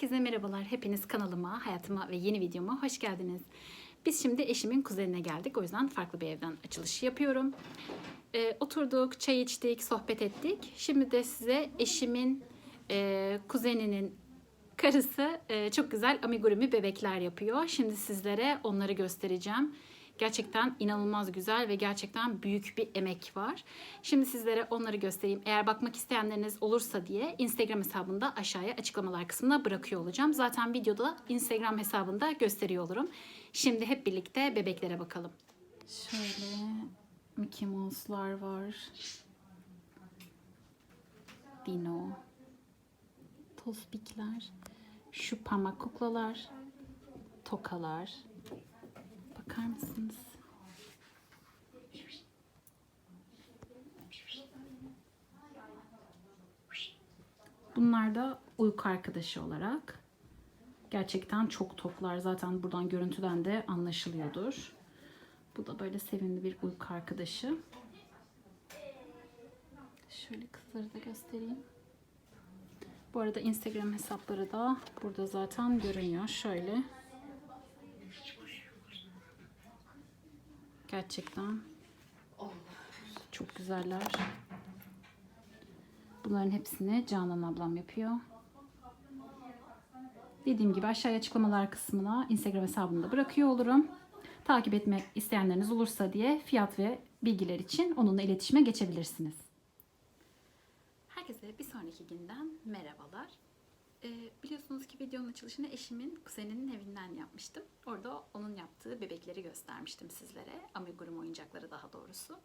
Herkese merhabalar. Hepiniz kanalıma, hayatıma ve yeni videoma hoş geldiniz. Biz şimdi eşimin kuzenine geldik. O yüzden farklı bir evden açılış yapıyorum. Ee, oturduk, çay içtik, sohbet ettik. Şimdi de size eşimin e, kuzeninin karısı e, çok güzel amigurumi bebekler yapıyor. Şimdi sizlere onları göstereceğim. Gerçekten inanılmaz güzel ve gerçekten büyük bir emek var. Şimdi sizlere onları göstereyim. Eğer bakmak isteyenleriniz olursa diye Instagram hesabında aşağıya açıklamalar kısmına bırakıyor olacağım. Zaten videoda Instagram hesabında gösteriyor olurum. Şimdi hep birlikte bebeklere bakalım. Şöyle Mickey Mouse'lar var. Dino. Tospikler. Şu parmak kuklalar. Tokalar. Bakar mısınız? Bunlar da uyku arkadaşı olarak. Gerçekten çok toklar. Zaten buradan görüntüden de anlaşılıyordur. Bu da böyle sevimli bir uyku arkadaşı. Şöyle kızları da göstereyim. Bu arada Instagram hesapları da burada zaten görünüyor. Şöyle. Gerçekten çok güzeller. Bunların hepsini Canan ablam yapıyor. Dediğim gibi aşağıya açıklamalar kısmına Instagram hesabını da bırakıyor olurum. Takip etmek isteyenleriniz olursa diye fiyat ve bilgiler için onunla iletişime geçebilirsiniz. Herkese bir sonraki günden merhabalar. Ee, biliyorsunuz ki videonun açılışını eşimin kuzeninin evinden yapmıştım. Orada onun yaptığı bebekleri göstermiştim sizlere. Amigurum oyuncakları daha doğrusu.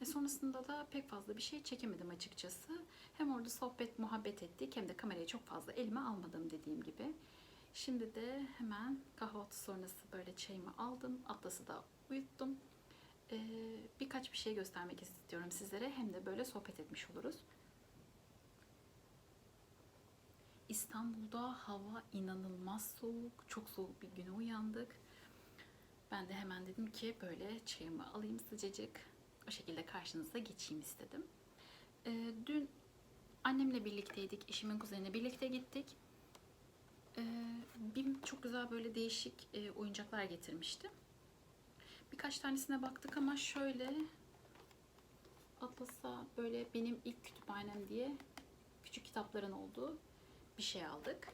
E sonrasında da pek fazla bir şey çekemedim açıkçası. Hem orada sohbet, muhabbet ettik hem de kamerayı çok fazla elime almadım dediğim gibi. Şimdi de hemen kahvaltı sonrası böyle çayımı aldım. Atlas'ı da uyuttum. Ee, birkaç bir şey göstermek istiyorum sizlere. Hem de böyle sohbet etmiş oluruz. İstanbul'da hava inanılmaz soğuk. Çok soğuk bir güne uyandık. Ben de hemen dedim ki böyle çayımı alayım sıcacık. O şekilde karşınıza geçeyim istedim. Ee, dün annemle birlikteydik. Eşimin kuzenine birlikte gittik. Ee, Bim çok güzel böyle değişik e, oyuncaklar getirmişti. Birkaç tanesine baktık ama şöyle Atlas'a böyle benim ilk kütüphanem diye küçük kitapların olduğu bir şey aldık.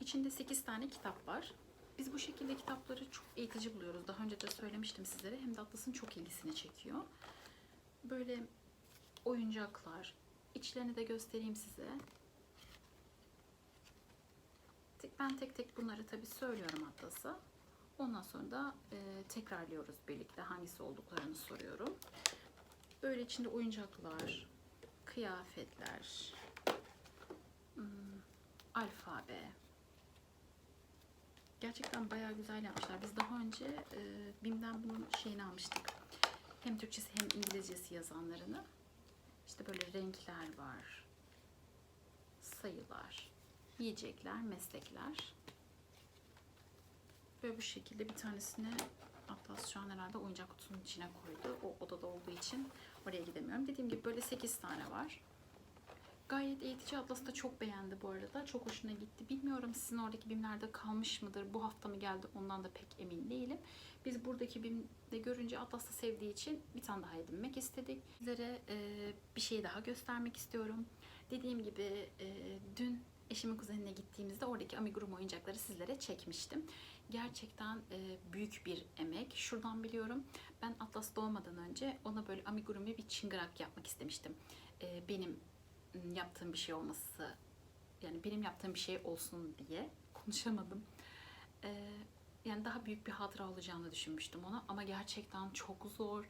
İçinde 8 tane kitap var. Biz bu şekilde kitapları çok eğitici buluyoruz. Daha önce de söylemiştim sizlere. Hem de Atlas'ın çok ilgisini çekiyor. Böyle oyuncaklar. İçlerini de göstereyim size. Ben tek tek bunları tabii söylüyorum Atlas'a. Ondan sonra da e, tekrarlıyoruz birlikte. Hangisi olduklarını soruyorum. Böyle içinde oyuncaklar, kıyafetler, alfabe. Gerçekten bayağı güzel yapmışlar. Biz daha önce e, BİM'den bunun şeyini almıştık. Hem Türkçesi hem İngilizcesi yazanlarını. İşte böyle renkler var. Sayılar. Yiyecekler, meslekler. Böyle bu şekilde bir tanesini Atlas şu an herhalde oyuncak kutusunun içine koydu. O odada olduğu için oraya gidemiyorum. Dediğim gibi böyle 8 tane var. Gayet eğitici Atlas da çok beğendi bu arada. Çok hoşuna gitti. Bilmiyorum sizin oradaki BİM'lerde kalmış mıdır? Bu hafta mı geldi ondan da pek emin değilim. Biz buradaki BİM'de görünce Atlas da sevdiği için bir tane daha edinmek istedik. Sizlere e, bir şey daha göstermek istiyorum. Dediğim gibi e, dün eşimin kuzenine gittiğimizde oradaki amigurum oyuncakları sizlere çekmiştim. Gerçekten e, büyük bir emek. Şuradan biliyorum. Ben Atlas doğmadan önce ona böyle amigurumi bir çıngırak yapmak istemiştim. E, benim yaptığım bir şey olması yani benim yaptığım bir şey olsun diye konuşamadım. E, yani daha büyük bir hatıra olacağını düşünmüştüm ona ama gerçekten çok zor.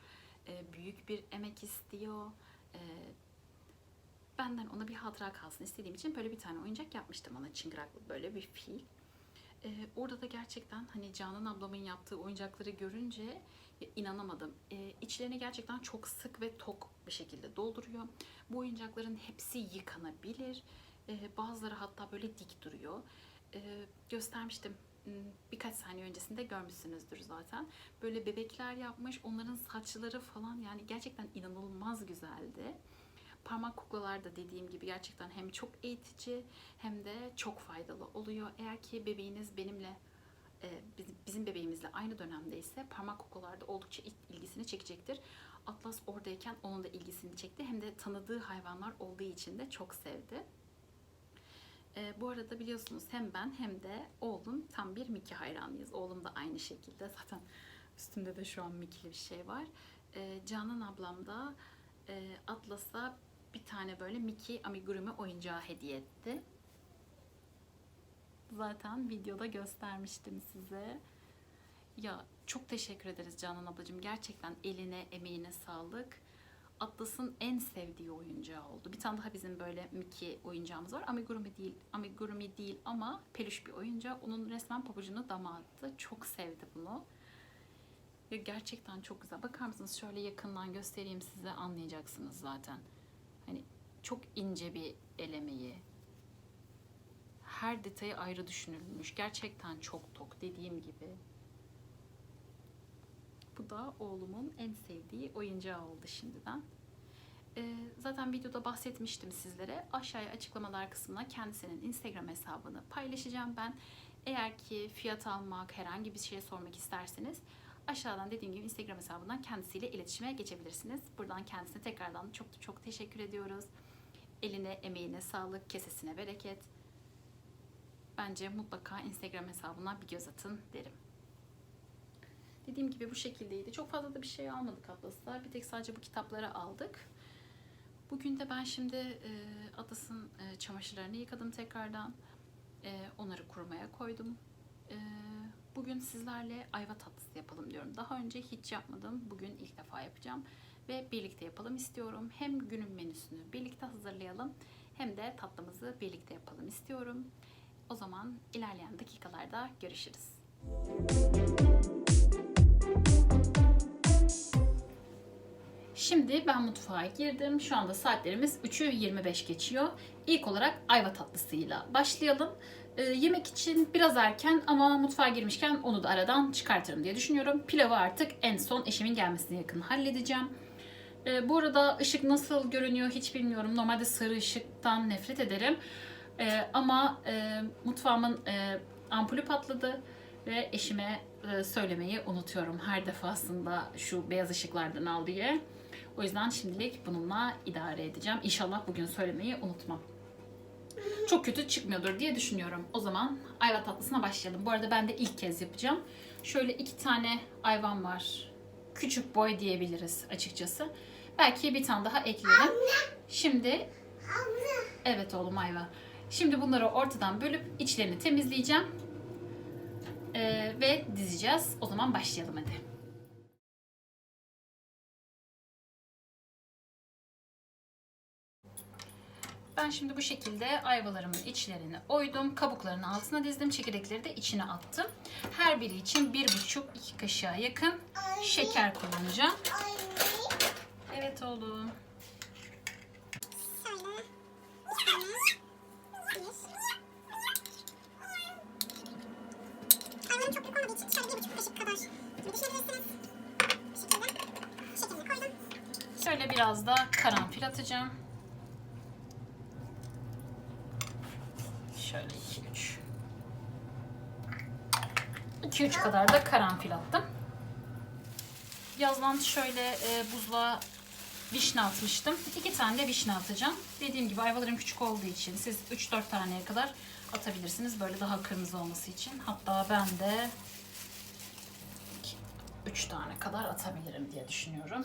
e, büyük bir emek istiyor. E, benden ona bir hatıra kalsın istediğim için böyle bir tane oyuncak yapmıştım ona çıngıraklı böyle bir fil. Ee, orada da gerçekten hani Canan ablamın yaptığı oyuncakları görünce inanamadım. Ee, içlerini gerçekten çok sık ve tok bir şekilde dolduruyor. Bu oyuncakların hepsi yıkanabilir. Ee, bazıları hatta böyle dik duruyor. Ee, göstermiştim Hmm, birkaç saniye öncesinde görmüşsünüzdür zaten. Böyle bebekler yapmış. Onların saçları falan yani gerçekten inanılmaz güzeldi. Parmak kuklalar da dediğim gibi gerçekten hem çok eğitici hem de çok faydalı oluyor. Eğer ki bebeğiniz benimle e, bizim, bebeğimizle aynı dönemdeyse parmak kokularda oldukça il- ilgisini çekecektir. Atlas oradayken onun da ilgisini çekti. Hem de tanıdığı hayvanlar olduğu için de çok sevdi. E, bu arada biliyorsunuz hem ben hem de oğlum tam bir Mickey hayranıyız. Oğlum da aynı şekilde. Zaten üstümde de şu an Mickey'li bir şey var. E, Canan ablam da e, Atlas'a bir tane böyle Mickey amigurumi oyuncağı hediye etti. Zaten videoda göstermiştim size. Ya çok teşekkür ederiz Canan ablacığım. Gerçekten eline, emeğine sağlık. Atlas'ın en sevdiği oyuncağı oldu. Bir tane daha bizim böyle Mickey oyuncağımız var. Amigurumi değil, amigurumi değil ama peluş bir oyuncak. Onun resmen pabucunu dama attı. Çok sevdi bunu. Ya gerçekten çok güzel. Bakar mısınız? Şöyle yakından göstereyim size anlayacaksınız zaten. Hani çok ince bir el emeği. Her detayı ayrı düşünülmüş. Gerçekten çok tok dediğim gibi. Bu da oğlumun en sevdiği oyuncağı oldu şimdiden. Ee, zaten videoda bahsetmiştim sizlere. Aşağıya açıklamalar kısmına kendisinin Instagram hesabını paylaşacağım ben. Eğer ki fiyat almak, herhangi bir şey sormak isterseniz aşağıdan dediğim gibi Instagram hesabından kendisiyle iletişime geçebilirsiniz. Buradan kendisine tekrardan çok çok teşekkür ediyoruz. Eline, emeğine sağlık, kesesine bereket. Bence mutlaka Instagram hesabına bir göz atın derim. Dediğim gibi bu şekildeydi. Çok fazla da bir şey almadık Atlas'ta. Bir tek sadece bu kitapları aldık. Bugün de ben şimdi e, Atlas'ın e, çamaşırlarını yıkadım tekrardan. E, onları kurumaya koydum. E, bugün sizlerle ayva tatlısı yapalım diyorum. Daha önce hiç yapmadım. Bugün ilk defa yapacağım. Ve birlikte yapalım istiyorum. Hem günün menüsünü birlikte hazırlayalım. Hem de tatlımızı birlikte yapalım istiyorum. O zaman ilerleyen dakikalarda görüşürüz. Şimdi ben mutfağa girdim. Şu anda saatlerimiz 3'ü 25 geçiyor. İlk olarak ayva tatlısıyla başlayalım. Ee, yemek için biraz erken ama mutfağa girmişken onu da aradan çıkartırım diye düşünüyorum. Pilavı artık en son eşimin gelmesine yakın halledeceğim. Ee, bu arada ışık nasıl görünüyor hiç bilmiyorum. Normalde sarı ışıktan nefret ederim. Ee, ama e, mutfağımın e, ampulü patladı ve eşime e, söylemeyi unutuyorum her defasında şu beyaz ışıklardan al diye. O yüzden şimdilik bununla idare edeceğim. İnşallah bugün söylemeyi unutmam. Çok kötü çıkmıyordur diye düşünüyorum. O zaman ayva tatlısına başlayalım. Bu arada ben de ilk kez yapacağım. Şöyle iki tane ayvan var. Küçük boy diyebiliriz açıkçası. Belki bir tane daha eklerim. Şimdi evet oğlum ayva. Şimdi bunları ortadan bölüp içlerini temizleyeceğim. Ee, ve dizeceğiz. O zaman başlayalım hadi. Ben şimdi bu şekilde ayvalarımın içlerini oydum. Kabuklarını altına dizdim. Çekirdekleri de içine attım. Her biri için bir buçuk iki kaşığa yakın şeker kullanacağım. Evet oğlum. Şöyle biraz da karanfil atacağım. Şöyle 2 3 2-3 kadar da karanfil attım. Yazdan şöyle e, buzluğa vişne atmıştım. İki tane de vişne atacağım. Dediğim gibi ayvalarım küçük olduğu için siz 3-4 taneye kadar atabilirsiniz. Böyle daha kırmızı olması için. Hatta ben de 3 tane kadar atabilirim diye düşünüyorum.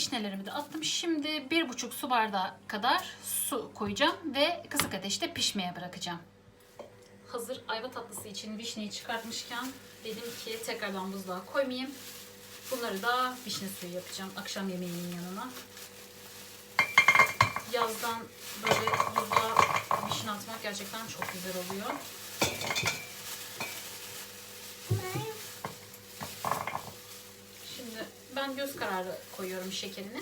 Vişnelerimi de attım. Şimdi bir buçuk su bardağı kadar su koyacağım ve kısık ateşte pişmeye bırakacağım. Hazır ayva tatlısı için vişneyi çıkartmışken dedim ki tekrardan buzluğa koymayayım. Bunları da vişne suyu yapacağım akşam yemeğinin yanına. Yazdan böyle buzluğa vişne atmak gerçekten çok güzel oluyor. Şimdi ben göz kararı koyuyorum şekerini.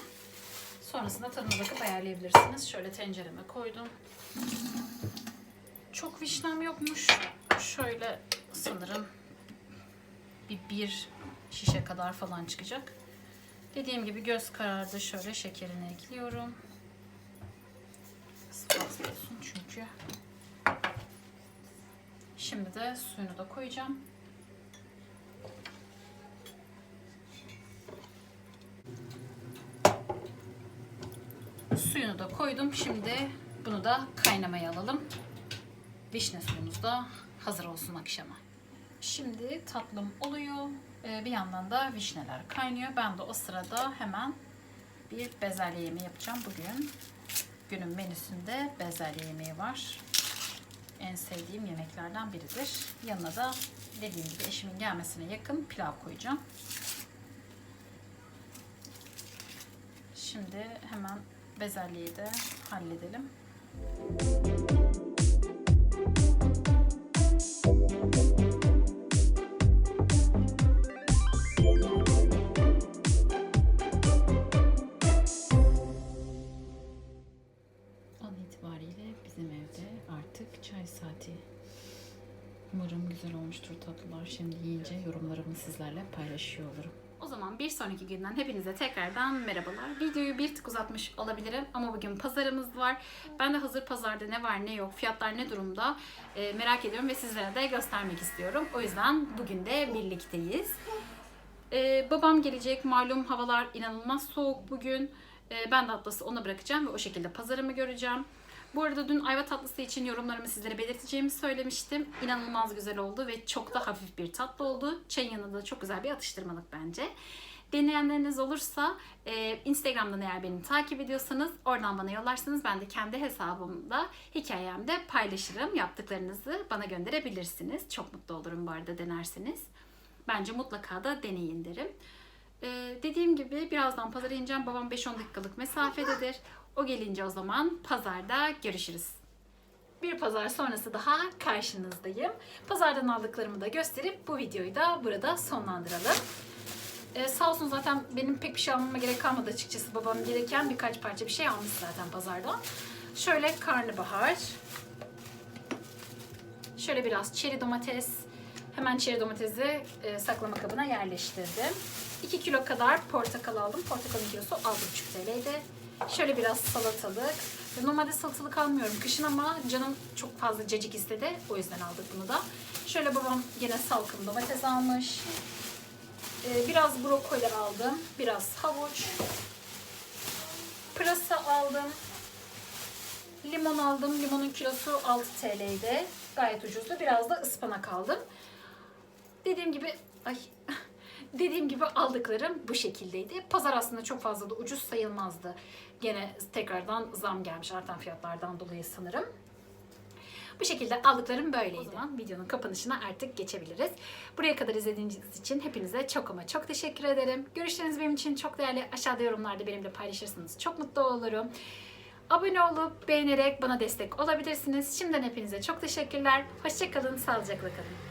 Sonrasında tadına bakıp ayarlayabilirsiniz. Şöyle tencereme koydum. Çok vişnem yokmuş. Şöyle sanırım bir, bir şişe kadar falan çıkacak. Dediğim gibi göz kararı şöyle şekerini ekliyorum. Fazla olsun çünkü. Şimdi de suyunu da koyacağım. Suyunu da koydum. Şimdi bunu da kaynamaya alalım. Vişne suyumuz da hazır olsun akşama. Şimdi tatlım oluyor. Ee, bir yandan da vişneler kaynıyor. Ben de o sırada hemen bir bezelye yemeği yapacağım bugün. Günün menüsünde bezelye yemeği var. En sevdiğim yemeklerden biridir. Yanına da dediğim gibi eşimin gelmesine yakın pilav koyacağım. Şimdi hemen bezelyeyi de halledelim. An günden hepinize tekrardan merhabalar. Videoyu bir tık uzatmış olabilirim ama bugün pazarımız var. Ben de hazır pazarda ne var ne yok, fiyatlar ne durumda e, merak ediyorum ve sizlere de göstermek istiyorum. O yüzden bugün de birlikteyiz. Ee, babam gelecek. Malum havalar inanılmaz soğuk bugün. Ee, ben de atlası ona bırakacağım ve o şekilde pazarımı göreceğim. Bu arada dün ayva tatlısı için yorumlarımı sizlere belirteceğimi söylemiştim. İnanılmaz güzel oldu ve çok da hafif bir tatlı oldu. Çayın yanında çok güzel bir atıştırmalık bence. Deneyenleriniz olursa e, Instagram'dan eğer beni takip ediyorsanız oradan bana yollarsanız ben de kendi hesabımda hikayemde paylaşırım. Yaptıklarınızı bana gönderebilirsiniz. Çok mutlu olurum bu arada denerseniz. Bence mutlaka da deneyin derim. Ee, dediğim gibi birazdan pazara ineceğim. Babam 5-10 dakikalık mesafededir. O gelince o zaman pazarda görüşürüz. Bir pazar sonrası daha karşınızdayım. Pazardan aldıklarımı da gösterip bu videoyu da burada sonlandıralım. Ee, sağ olsun zaten benim pek bir şey almama gerek kalmadı açıkçası. Babam gelirken birkaç parça bir şey almış zaten pazardan. Şöyle karnabahar. Şöyle biraz çeri domates. Hemen çeri domatesi e, saklama kabına yerleştirdim. 2 kilo kadar portakal aldım. Portakalın kilosu 6,5 TL'ydi. Şöyle biraz salatalık. Normalde salatalık almıyorum kışın ama canım çok fazla cacık istedi. O yüzden aldık bunu da. Şöyle babam yine salkım domates almış. Ee, biraz brokoli aldım. Biraz havuç. Pırasa aldım. Limon aldım. Limonun kilosu 6 TL'ydi. Gayet ucuzdu. Biraz da ıspanak aldım. Dediğim gibi ay dediğim gibi aldıklarım bu şekildeydi. Pazar aslında çok fazla da ucuz sayılmazdı. Gene tekrardan zam gelmiş artan fiyatlardan dolayı sanırım. Bu şekilde aldıklarım böyleydi. O zaman videonun kapanışına artık geçebiliriz. Buraya kadar izlediğiniz için hepinize çok ama çok teşekkür ederim. Görüşleriniz benim için çok değerli. Aşağıda yorumlarda benimle paylaşırsanız çok mutlu olurum. Abone olup beğenerek bana destek olabilirsiniz. Şimdiden hepinize çok teşekkürler. Hoşçakalın, sağlıcakla kalın.